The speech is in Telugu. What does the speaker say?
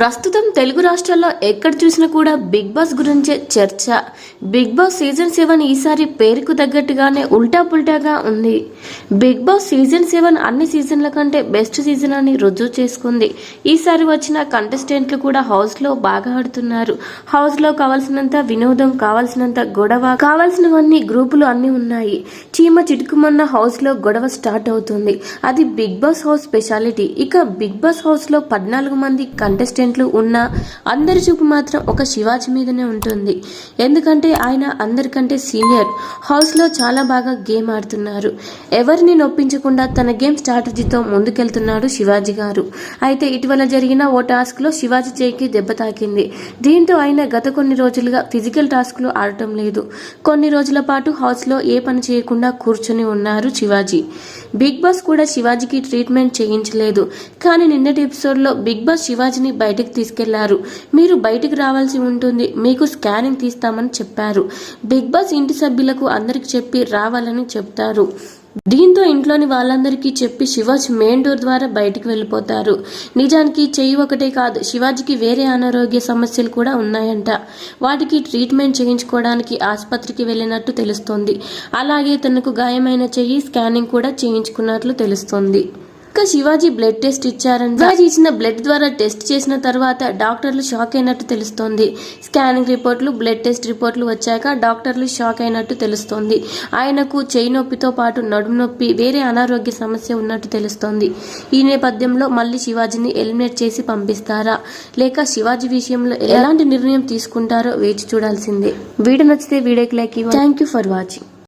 ప్రస్తుతం తెలుగు రాష్ట్రాల్లో ఎక్కడ చూసినా కూడా బిగ్ బాస్ గురించే చర్చ. బిగ్ బాస్ సీజన్ సెవెన్ ఈసారి పేరుకు తగ్గట్టుగానే ఉల్టా పుల్టాగా ఉంది. బిగ్ బాస్ సీజన్ సెవెన్ అన్ని సీజన్ల కంటే బెస్ట్ సీజన్ అని రుజువు చేసుకుంది. ఈసారి వచ్చిన కంటెస్టెంట్లు కూడా హౌస్లో బాగా ఆడుతున్నారు. హౌస్లో కావాల్సినంత వినోదం కావాల్సినంత గొడవ కావాల్సినవన్నీ గ్రూపులు అన్నీ ఉన్నాయి. చీమ చిటుకుమన్న హౌస్లో గొడవ స్టార్ట్ అవుతుంది. అది బిగ్ బాస్ హౌస్ స్పెషాలిటీ. ఇక బిగ్ బాస్ హౌస్లో పద్నాలుగు మంది కంటెస్టెంట్ పేషెంట్లు ఉన్నా అందరి చూపు మాత్రం ఒక శివాజీ మీదనే ఉంటుంది. ఎందుకంటే ఆయన అందరికంటే సీనియర్. హౌస్లో చాలా బాగా గేమ్ ఆడుతున్నారు. ఎవరిని నొప్పించకుండా తన గేమ్ స్ట్రాటజీతో ముందుకెళ్తున్నాడు శివాజీ గారు. అయితే ఇటీవల జరిగిన ఓ టాస్క్లో శివాజీ చేయికి దెబ్బ తాకింది. దీంతో ఆయన గత కొన్ని రోజులుగా ఫిజికల్ టాస్క్లు ఆడటం లేదు. కొన్ని రోజుల పాటు హౌస్లో ఏ పని చేయకుండా కూర్చొని ఉన్నారు శివాజీ. బిగ్ బాస్ కూడా శివాజీకి ట్రీట్మెంట్ చేయించలేదు. కానీ నిన్నటి ఎపిసోడ్లో బిగ్ బాస్ శివాజీని బయట బయటికి తీసుకెళ్ళారు. మీరు బయటికి రావాల్సి ఉంటుంది. మీకు స్కానింగ్ తీస్తామని చెప్పారు. బిగ్ బాస్ ఇంటి సభ్యులకు అందరికి చెప్పి రావాలని చెప్తారు. దీంతో ఇంట్లోని వాళ్ళందరికీ చెప్పి శివాజ్ మెయిన్ డోర్ ద్వారా బయటికి వెళ్ళిపోతారు. నిజానికి చెయ్యి ఒకటే కాదు శివాజీకి వేరే అనారోగ్య సమస్యలు కూడా ఉన్నాయంట. వాటికి ట్రీట్మెంట్ చేయించుకోవడానికి ఆసుపత్రికి వెళ్ళినట్టు తెలుస్తోంది. అలాగే తనకు గాయమైన చెయ్యి స్కానింగ్ కూడా చేయించుకున్నట్లు తెలుస్తోంది. ఇంకా శివాజీ బ్లడ్ టెస్ట్ ఇచ్చారని శివాజీ ఇచ్చిన బ్లడ్ ద్వారా టెస్ట్ చేసిన తర్వాత డాక్టర్లు షాక్ అయినట్టు తెలుస్తోంది. స్కానింగ్ రిపోర్ట్లు బ్లడ్ టెస్ట్ రిపోర్ట్లు వచ్చాక డాక్టర్లు షాక్ అయినట్టు తెలుస్తోంది. ఆయనకు చేయి నొప్పితో పాటు నడుము నొప్పి వేరే అనారోగ్య సమస్య ఉన్నట్టు తెలుస్తోంది. ఈ నేపథ్యంలో మళ్ళీ శివాజీని ఎలిమినేట్ చేసి పంపిస్తారా? లేక శివాజీ విషయంలో ఎలాంటి నిర్ణయం తీసుకుంటారో వేచి చూడాల్సిందే. వీడియో నచ్చితే వీడియోకి like thank you for watching